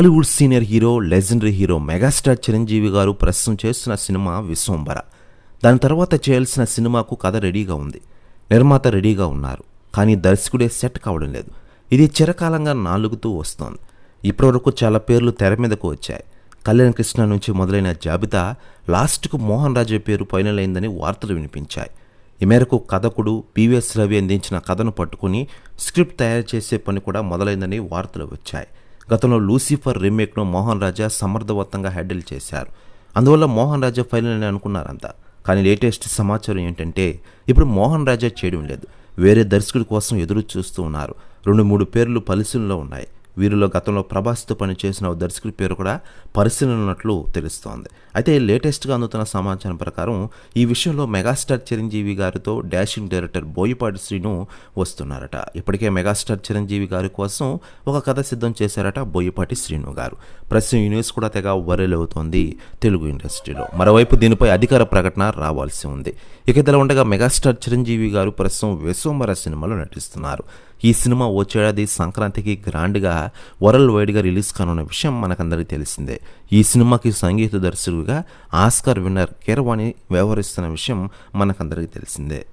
Tollywood senior hero legendary hero megastar Chiranjeevi గారు ప్రస్తుతం చేస్తున్న సినిమా విశ్వంబర దాని తర్వాత చేయాల్సిన సినిమాకు కథ రెడీగా ఉంది. నిర్మాత రెడీగా ఉన్నారు. కానీ దర్శకుడే సెట్ కావడం లేదు. ఇది చిరకాలంగా నాలుగుతూ వస్తోంది. ఇప్పటివరకు చాలా పేర్లు తెర మీదకు వచ్చాయి. కళ్యాణ్ కృష్ణ నుంచి మొదలైన జాబితా లాస్ట్కు మోహన్ రాజే పేరు ఫైనల్ అయిందని వార్తలు వినిపించాయి. ఈ మేరకు కథకుడు పివిఎస్ రవి అందించిన కథను పట్టుకుని స్క్రిప్ట్ తయారు చేసే పని కూడా మొదలైందని వార్తలు వచ్చాయి. గతంలో లూసిఫర్ రీమేక్ను మోహన్ రాజా సమర్థవంతంగా హ్యాండిల్ చేశారు. అందువల్ల మోహన్ రాజా ఫైనల్ అని అనుకున్నారంతా కానీ లేటెస్ట్ సమాచారం ఏంటంటే ఇప్పుడు మోహన్ రాజా చేయడం లేదు. వేరే దర్శకుడి కోసం ఎదురు చూస్తూ ఉన్నారు. రెండు మూడు పేర్లు పలిసిల్లో ఉన్నాయి. వీరిలో గతంలో ప్రభాస్తో పనిచేసిన ఓ దర్శకుడి పేరు కూడా పరిశీలన ఉన్నట్లు తెలుస్తోంది. అయితే లేటెస్ట్గా అందుతున్న సమాచారం ప్రకారం ఈ విషయంలో మెగాస్టార్ చిరంజీవి గారితో డాషింగ్ డైరెక్టర్ బోయపాటి శ్రీను వస్తున్నారట. ఇప్పటికే మెగాస్టార్ చిరంజీవి గారి కోసం ఒక కథ సిద్ధం చేశారట బోయపాటి శ్రీను గారు. ప్రస్తుతం ఈ న్యూస్ కూడా తెగ వైరల్ అవుతోంది తెలుగు ఇండస్ట్రీలో. మరోవైపు దీనిపై అధికార ప్రకటన రావాల్సి ఉంది. ఇక ఇదిలా ఉండగా మెగాస్టార్ చిరంజీవి గారు ప్రస్తుతం విశ్వంబర సినిమాలో నటిస్తున్నారు. ఈ సినిమా వచ్చేడాది సంక్రాంతికి గ్రాండ్గా వరల్డ్ వైడ్గా రిలీజ్ కానున్న విషయం మనకందరికీ తెలిసిందే. ఈ సినిమాకి సంగీత దర్శకుడిగా ఆస్కార్ విన్నర్ కీరవాణి వ్యవహరిస్తున్న విషయం మనకందరికీ తెలిసిందే.